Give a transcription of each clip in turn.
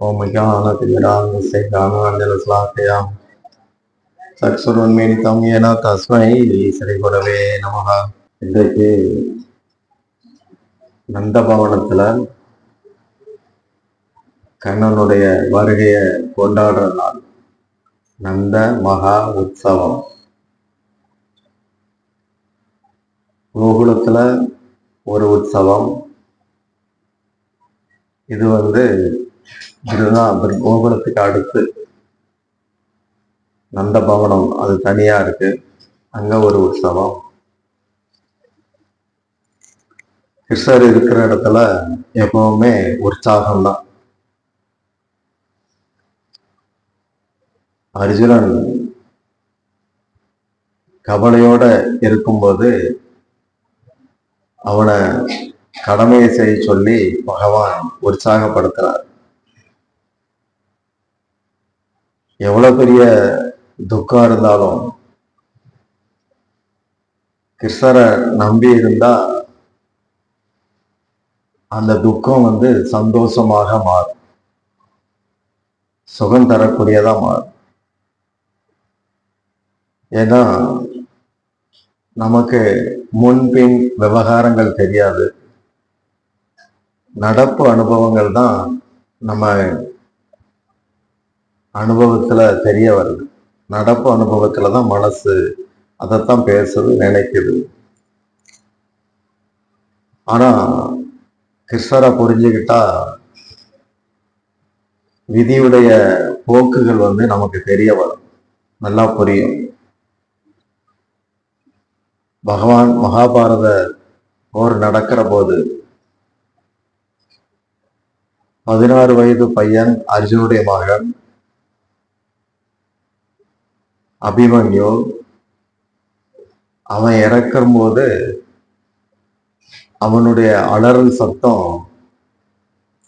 ومكانة الإرام السيطان ஏனா தஸ்மை சரி குடவே நமகா இன்றைக்கு நந்தபவனத்துல கண்ணனுடைய வருகையை கொண்டாடுற நாள். நந்த மகா உற்சவம். கோகுலத்துல ஒரு உற்சவம். இது வந்து இதுதான் கோகுலத்துக்கு அடுத்து நந்த பவனம் அது தனியா இருக்கு. அங்க ஒரு உற்சவம். கிருஷ்ணர் இருக்கிற இடத்துல எப்பவுமே உற்சாகம் தான் அர்ஜுனன் கவலையோட இருக்கும்போது அவனை கடமையை செய்ய சொல்லி பகவான் உற்சாகப்படுத்துறார். எவ்வளோ பெரிய துக்கம் இருந்தாலும் கிருஷ்ணரை நம்பி இருந்தா அந்த துக்கம் வந்து சந்தோஷமாக மாறும். சுகம் தரக்கூடியதா மாறும். ஏன்னா நமக்கு முன்பின் விவகாரங்கள் தெரியாது. நடப்பு அனுபவங்கள் தான் நம்ம அனுபவத்துல தெரிய வருது. நடப்பு அனுபவத்தில் தான் மனசு அதைத்தான் பேசுது நினைக்குது. ஆனா கிருஷ்ணரை புரிஞ்சுக்கிட்டா விதியுடைய போக்குகள் வந்து நமக்கு தெரிய வரும். நல்லா புரியும். பகவான் மகாபாரத போர் நடக்கிற போது பதினாறு வயது பையன் அர்ஜுனுடைய மகன் அபிமன்யு அவன் இறக்கும் போது அவனுடைய அலறல் சத்தம்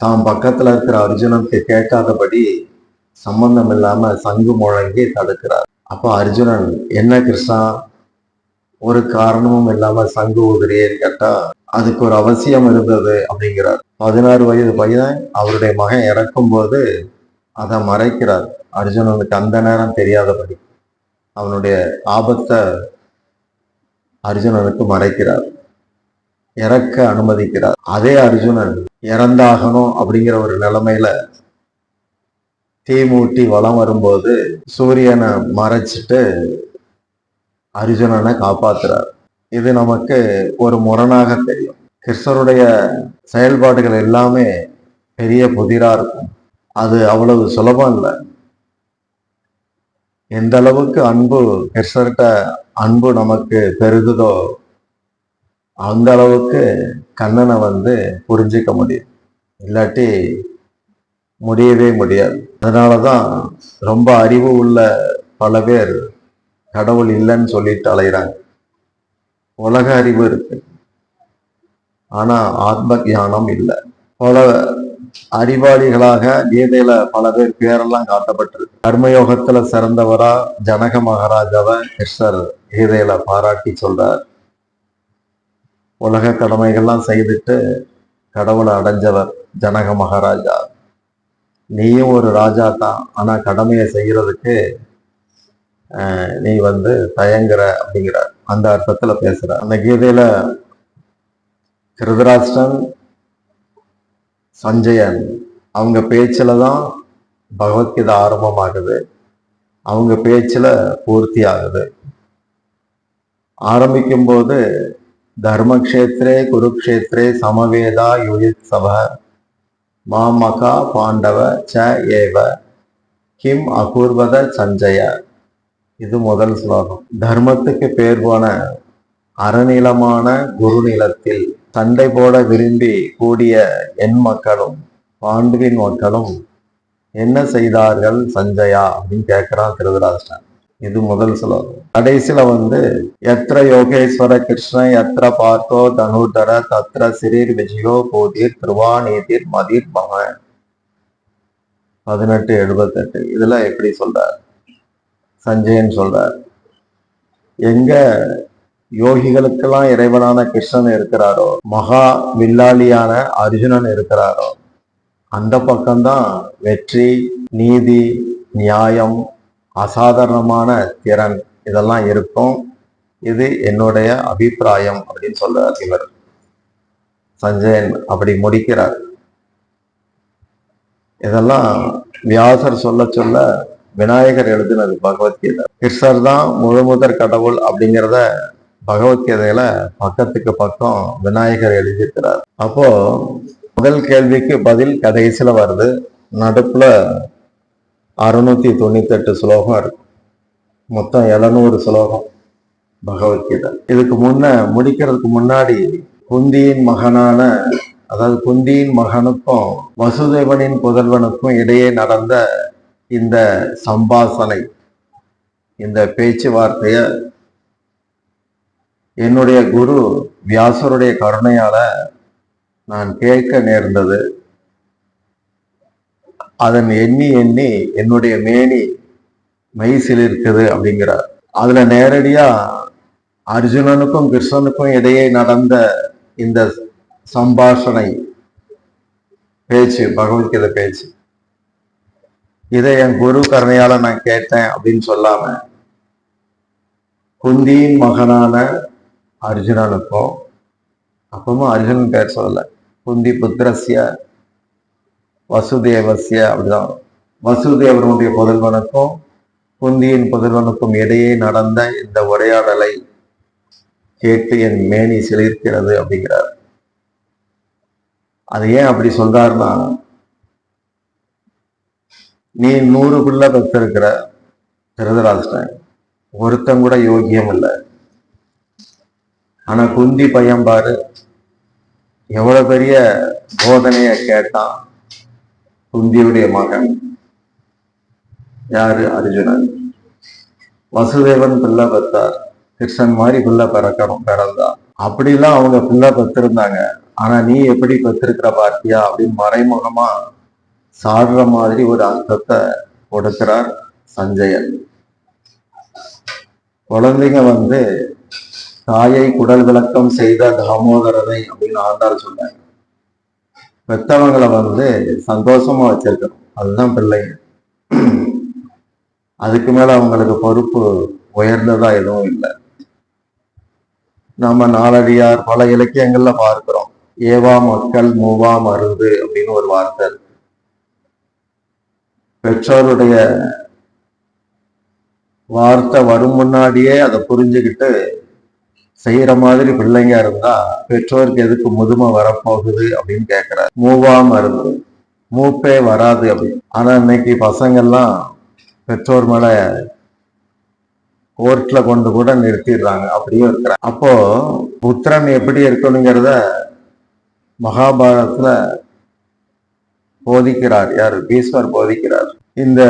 தான் பக்கத்துல இருக்கிற அர்ஜுனனுக்கு கேட்காதபடி சம்பந்தம் இல்லாம சங்கு முழங்கி தடுக்கிறார். அப்ப அர்ஜுனன் என்ன கிருஷ்ணா? ஒரு காரணமும் இல்லாம சங்கு உதிரியேன்னு கேட்டா அதுக்கு ஒரு அவசியம் இருந்தது அப்படிங்கிறார். பதினாறு வயது பையன் அவருடைய மகன் இறக்கும் போது அதை மறைக்கிறார். அர்ஜுனனுக்கு அந்த நேரம் தெரியாதபடி. அவனுடைய ஆபத்தை அர்ஜுனனுக்கு மறைக்கிறார். இறக்க அனுமதிக்கிறார். அதே அர்ஜுனன் இறந்தாகணும் அப்படிங்கிற ஒரு நிலைமையில தீ மூட்டி வளம் வரும்போது சூரியனை மறைச்சிட்டு அர்ஜுனனை காப்பாத்துறார். இது நமக்கு ஒரு முரணாக தெரியும். கிருஷ்ணருடைய செயல்பாடுகள் எல்லாமே பெரிய புதிரா இருக்கும். அது அவ்வளவு சுலபம் இல்லை. எந்த அளவுக்கு அன்பு கிருஷ்ணர்கிட்ட அன்பு நமக்கு பெருகுதோ அந்த அளவுக்கு கண்ணனை வந்து புரிஞ்சிக்க முடியும். இல்லாட்டி முடியவே முடியாது. அதனாலதான் ரொம்ப அறிவு உள்ள பல பேர் கடவுள் இல்லைன்னு சொல்லிட்டு அலைகிறாங்க உலக அறிவு இருக்கு. ஆனால் ஆத்ம ஞானம் இல்லை. பல அறிவாளிகளாக கீதையில பல பேர் பேரெல்லாம் காட்டப்பட்டிருக்கு. கர்மயோகத்துல சிறந்தவரா ஜனக மகாராஜாவை கிருஷ்ணர் கீதையில பாராட்டி சொல்றார். உலக கடமைகள்லாம் செய்துட்டு கடவுளை அடைஞ்சவர் ஜனக மகாராஜா. நீயும் ஒரு ராஜா தான். ஆனா கடமையை செய்யறதுக்கு ஆஹ், நீ வந்து தயங்குற அப்படிங்கிற அந்த அர்த்தத்துல பேசுற அந்த கீதையில கிருதராஷ்டன் சஞ்சயன் அவங்க பேச்சில் தான் பகவத்கீதை ஆரம்பமாகுது. அவங்க பேச்சுல பூர்த்தி ஆகுது ஆரம்பிக்கும் போது தர்மக்ஷேத்ரே குருக்ஷேத்ரே சமவேதா யுயுத் மாமகா பாண்டவ ச ஏவ கிம் அபூர்வத சஞ்சய. இது முதல் ஸ்லோகம். தர்மத்துக்கு பேர் போன அறநிலமான குருநிலத்தில் சண்டை போட விரும்பி கூடிய என் மக்களும் பாண்டுவின் மக்களும் என்ன செய்தார்கள் சஞ்சயா அப்படின்னு கேட்கிறான் திருதராஷ்டன் இது முதல் ஸ்லோகம் கடைசியில வந்து எத்திர யோகேஸ்வர கிருஷ்ணன் எத்திர பார்த்தோ தனுதர தத்ர சிறீர் விஜயோ போதீர் திருவாநீதிர் மதிர் மகன் பதினெட்டு எழுபத்தெட்டு. இதுல எப்படி சொல்றார்? சஞ்சயன் சொல்றார் எங்க யோகிகளுக்கெல்லாம் இறைவனான கிருஷ்ணன் இருக்கிறாரோ? மகா வில்லாளியான அர்ஜுனன் இருக்கிறாரோ? அந்த பக்கம்தான் வெற்றி நீதி நியாயம் அசாதாரணமான திறன் இதெல்லாம் இருக்கும். இது என்னுடைய அபிப்பிராயம் அப்படின்னு சொல்றார் இவர். சஞ்சயன் அப்படி முடிக்கிறார். இதெல்லாம் வியாசர் சொல்ல சொல்ல விநாயகர் எழுதினது பகவத்கீதை. கிருஷ்ணர் தான் முழு முதற் கடவுள் அப்படிங்கிறத பகவத்கீதையில பக்கத்துக்கு பக்கம் விநாயகர் எழுதியிருக்கிறார். அப்போ முதல் கேள்விக்கு பதில் கடைசியில வருது. நடுப்புல அறுநூத்தி தொண்ணூத்தி எட்டு ஸ்லோகம் இருக்கு. மொத்தம் எழுநூறு ஸ்லோகம் பகவத்கீதை. இதுக்கு முன்ன முடிக்கிறதுக்கு முன்னாடி குந்தியின் மகனான அதாவது குந்தியின் மகனுக்கும் வசுதேவனின் புதல்வனுக்கும் இடையே நடந்த இந்த சம்பாசனை இந்த பேச்சுவார்த்தையை என்னுடைய குரு வியாசருடைய கருணையால நான் கேட்க நேர்ந்தது. அதன் எண்ணி எண்ணி என்னுடைய மேனி மெய்சில் இருக்குது அப்படிங்கிறார். அதுல நேரடியா அர்ஜுனனுக்கும் கிருஷ்ணனுக்கும் இடையே நடந்த இந்த சம்பாஷணை பேச்சு பகவத்கீதை பேச்சு. இதை என் குரு கருணையால நான் கேட்டேன் அப்படின்னு சொல்லாம குந்தியின் மகனான அர்ஜுனனுக்கும் அப்பவும் அர்ஜுனன் பேர் சொல்லலை. குந்தி புத்திரஸ்ய வசுதேவசிய அப்படிதான். வசுதேவனுடைய புதல்வனுக்கும் குந்தியின் புதல்வனுக்கும் இடையே நடந்த இந்த உரையாடலை கேட்டு என் மேனி சிலிர்க்கிறது அப்படிங்கிறார். அது ஏன் அப்படி சொல்றாருன்னா நீ நூறு பிள்ளை பெற்றிருக்கிற திருதராஷ்டிரன் ஒருத்தம் கூட யோகியம் இல்லை. ஆனா குந்தி பையன் பாரு எவ்வளவு பெரிய போதனைய கேட்டான் குந்தியுடைய மகன். யாரு? அர்ஜுனன். வசுதேவன் பிள்ளை பெற்றார் கிருஷ்ணன் மாதிரி பிள்ளை பிறக்கணும் பிறந்தான் அப்படிலாம் அவங்க பிள்ளை பெற்றிருந்தாங்க ஆனா நீ எப்படி பெற்றிருக்கிற பார்த்தியா அப்படின்னு மறைமுகமா சாடுற மாதிரி ஒரு அர்த்தத்தை கொடுக்கிறார் சஞ்சயன். குழந்தைங்க வந்து தாயை குடல் விளக்கம் செய்த தாமோதரனை அப்படின்னு ஆண்டாள் சொன்னாங்க பெத்தவங்களை வந்து சந்தோஷமா வச்சிருக்கணும். அதுதான் பிள்ளைங்க. அதுக்கு மேல அவங்களுக்கு பொறுப்பு உயர்ந்ததா எதுவும் இல்லை. நம்ம நாளடியார் பல இலக்கியங்கள்ல பார்க்கிறோம். ஏவா மக்கள் மூவா மருந்து அப்படின்னு ஒரு வார்த்தை பெற்றோருடைய வார்த்தை வரும் முன்னாடியே அதை புரிஞ்சுக்கிட்டு செய்யற மாதிரி பிள்ளைங்க இருந்தா பெற்றோருக்கு எதுக்கு முதுமை வரப்போகுது அப்படின்னு கேட்கிறார் மூவாம இருந்து மூப்பே வராது அப்படின்னு ஆனா இன்னைக்கு பசங்கள்லாம் பெற்றோர் மேல கோர்ட்ல கொண்டு கூட நிறுத்திடுறாங்க. அப்படியும் இருக்கிறாங்க. அப்போ புத்திரன் எப்படி இருக்கணுங்கிறத மகாபாரதத்துல போதிக்கிறார். யார்? பீஸ்வர் போதிக்கிறார். இந்த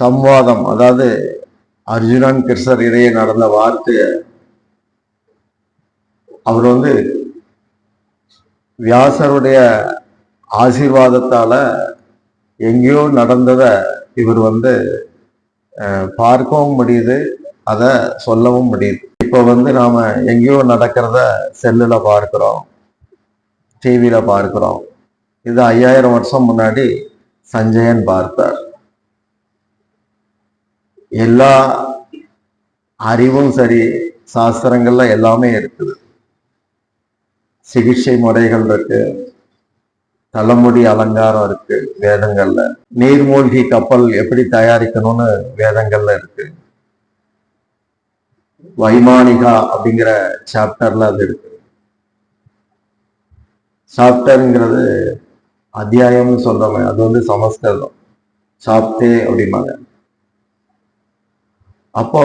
சம்வாதம் அதாவது அர்ஜுனன் கிருஷ்ணர் இடையே நடந்த வார்த்தையை அவர் வந்து வியாசருடைய ஆசீர்வாதத்தால எங்கேயோ நடந்ததை இவர் வந்து பார்க்கவும் முடியுது அதை சொல்லவும் முடியுது. இப்போ வந்து நாம எங்கேயோ நடக்கிறத செல்லில் பார்க்குறோம் டிவியில பார்க்குறோம். இது ஐயாயிரம் வருஷம் முன்னாடி சஞ்சயன் பார்த்தார். எல்லா அறிவும் சரி சாஸ்திரங்கள்ல எல்லாமே இருக்குது. சிகிச்சை முறைகள் இருக்கு. தலைமுடி அலங்காரம் இருக்கு வேதங்கள்ல. நீர்மூழ்கி கப்பல் எப்படி தயாரிக்கணும்னு வேதங்கள்ல இருக்கு. வைமானிகா அப்படிங்கிற சாப்டர்ல அது இருக்கு. சாப்டர்ங்கிறது அத்தியாயம்னு சொல்றோமே அது வந்து சமஸ்கிருதம். சாப்டே அப்படிம்பாங்க. அப்போ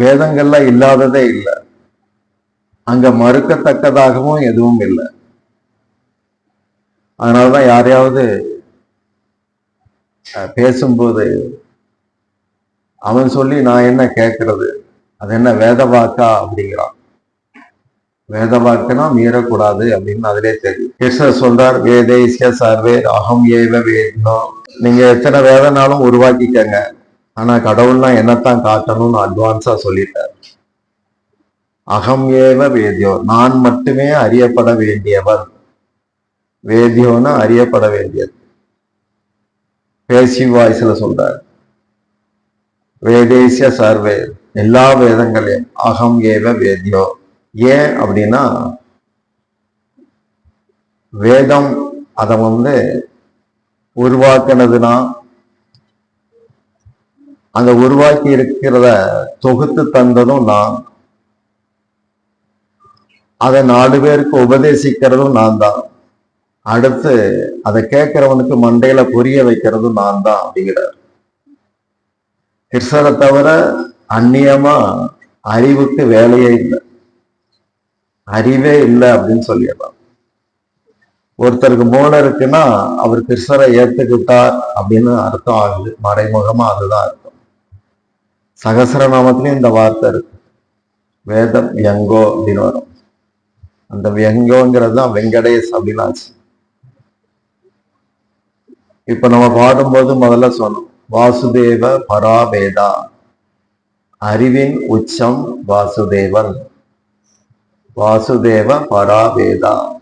வேதங்கள்ல இல்லாததே இல்லை. அங்க மறுக்கத்தக்கதாகவும் எதுவும் இல்லை. அதனாலதான் யாரையாவது பேசும்போது அவன் சொல்லி நான் என்ன கேட்கறது அது என்ன வேத வாக்கா அப்படிங்கிறான். வேத வாக்குனா மீறக்கூடாது அப்படின்னு அதிலே தெரியும். கிருஷ்ணர் சொல்றார் வேதேசிய சர்வே அகம் ஏவ வேதம். நீங்க எத்தனை வேதனாலும் உருவாக்கிக்கங்க. ஆனா கடவுள்னா என்னத்தான் காட்டணும்னு அட்வான்ஸா சொல்லிட்டார். அகம் ஏவ வேதியோ நான் மட்டுமே அறியப்பட வேண்டியவர். வேதியோன்னு அறியப்பட வேண்டியது. பேசி வாய்ஸ்ல சொல்றார். வேதேசிய சர்வே எல்லா வேதங்களையும் அகம் ஏவ வேதியோ. ஏன் அப்படின்னா வேதம் அதை வந்து உருவாக்கினதுனா அந்த உருவாக்கி இருக்கிறத தொகுத்து தந்ததும் நான். அதை நாலு பேருக்கு உபதேசிக்கிறதும் நான் தான். அடுத்து அதை கேட்கிறவனுக்கு மண்டையில புரிய வைக்கிறதும் நான் தான் அப்படிங்கிறார். கிருஷ்ணரை தவிர அந்நியமா அறிவுக்கு வேலையே இல்லை. அறிவே இல்லை அப்படின்னு சொல்லிடலாம். ஒருத்தருக்கு மூளை இருக்குன்னா அவர் கிருஷ்ணரை ஏத்துக்கிட்டார் அப்படின்னு அர்த்தம் ஆகுது. மறைமுகமா அதுதான் அர்த்தம். சகசரநாமத்திலையும் இந்த வார்த்தை இருக்கு. வேதம் வியங்கோ அப்படின்னு வரும். அந்த வியங்கோங்கிறது தான் வெங்கடேஷ் அப்படின்னு ஆச்சு. இப்ப நம்ம பாடும்போது முதல்ல சொன்னோம் வாசுதேவ பராபேதா. அறிவின் உச்சம் வாசுதேவன். வாசுதேவ பராபேதா.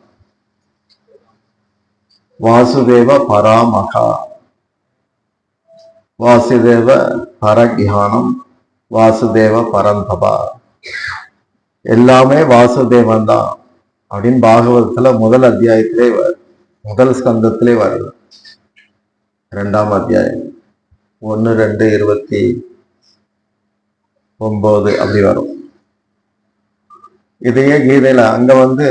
வாசுதேவ பராமகா. வாசுதேவ பரகியானம் வாசுதேவ பரந்தபா எல்லாமே வாசுதேவன் தான் அப்படின்னு பாகவதத்துல முதல் அத்தியாயத்திலே வருது முதல் ஸ்கந்தத்திலே வருது. ரெண்டாம் அத்தியாயம். ஒன்று ரெண்டு இருபத்தி ஒன்பது அப்படி வரும். இதையே கீதையில அங்க வந்து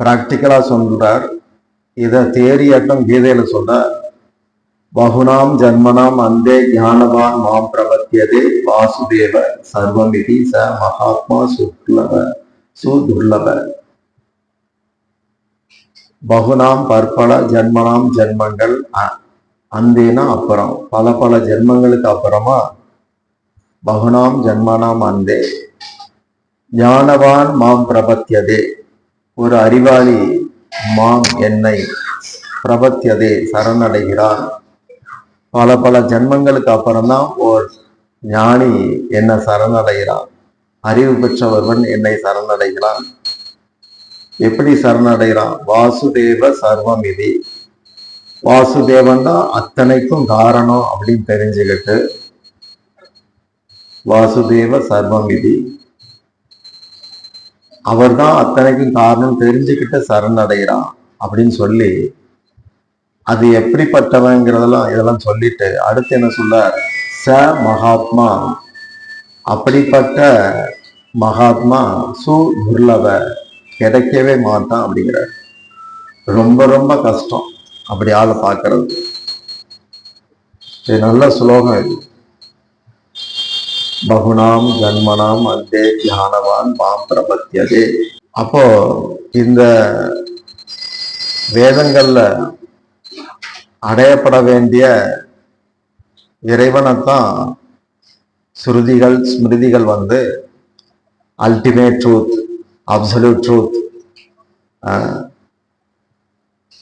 பிராக்டிக்கலா சொல்றார். இத தியரியாட்டம் கீதையில சொல்றார் பகுனாம் ஜன்மனாம் அந்தே ஞானவான் மாம் பிரபத்தியதே வாசுதேவ சர்வமிதி ச மகாத்மா சுக்லவ சுதுர்லப பகுனாம் பற்பல ஜென்மனாம் ஜென்மங்கள் அந்தேனா அப்புறம். பல பல ஜென்மங்களுக்கு அப்புறமா பகுனாம் ஜென்மனாம் அந்தே ஞானவான் மாம் பிரபத்தியதே ஒரு அறிவாளி மாம் என்னை பிரபத்தியதே சரணடைகிறான் பல பல ஜென்மங்களுக்கு அப்புறம்தான் ஓர் ஞானி என்னை சரணடைகிறான். அறிவு பெற்றவர்கள் என்னை சரணடைகிறான். எப்படி சரணடைகிறான்? வாசுதேவ சர்வம் இது வாசுதேவன் தான் அத்தனைக்கும் காரணம் அப்படின்னு தெரிஞ்சுக்கிட்டு வாசுதேவ சர்வம் அவர்தான் அவர் தான் அத்தனைக்கும் காரணம் தெரிஞ்சுக்கிட்டு சரணடைகிறான் அப்படின்னு சொல்லி அது எப்படிப்பட்டவங்கிறதெல்லாம் இதெல்லாம் சொல்லிட்டு அடுத்து என்ன சொல்ல ச மகாத்மா. அப்படிப்பட்ட மகாத்மா சு துர்லப. கிடைக்கவே மாட்டான் அப்படிங்கிறார். ரொம்ப ரொம்ப கஷ்டம் அப்படி ஆளை பார்க்கறது இது நல்ல ஸ்லோகம் இது. பகுனாம் ஜன்மனாம் அந்தே தியானவான் மாம் பிரபத்தியதே. அப்போ இந்த வேதங்கள்ல அடையப்பட வேண்டிய இறைவனைத்தான் ஸ்ருதிகள் ஸ்மிருதிகள் வந்து அல்டிமேட் ட்ரூத் அப்சல்யூட் ட்ரூத்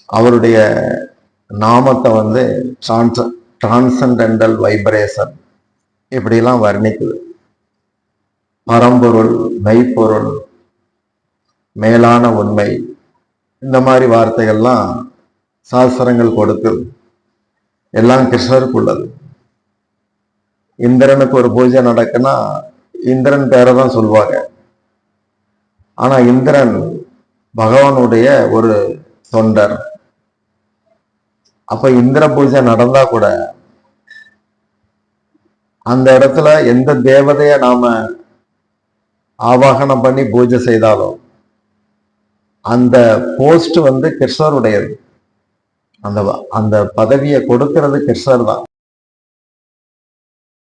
அவருடைய நாமத்தை வந்து டிரான்ஸ் டிரான்சண்டல் வைப்ரேஷன் இப்படிலாம் வர்ணிக்குது. பரம்பொருள் மெய்ப்பொருள் மேலான உண்மை இந்த மாதிரி வார்த்தைகள்லாம் சாஸ்திரங்கள் கொடுத்தது எல்லாம் கிருஷ்ணருக்கு உள்ளது. இந்திரனுக்கு ஒரு பூஜை நடக்குன்னா இந்திரன் பேரை தான் சொல்லுவாங்க ஆனா இந்திரன் பகவானுடைய ஒரு தொண்டர். அப்ப இந்திர பூஜை நடந்தா கூட அந்த இடத்துல எந்த தேவதைய நாம ஆவாகனம் பண்ணி பூஜை செய்தாலும் அந்த போஸ்ட் வந்து கிருஷ்ணருடையது. அந்த அந்த பதவியை கொடுக்கறது கிருஷ்ணர் தான்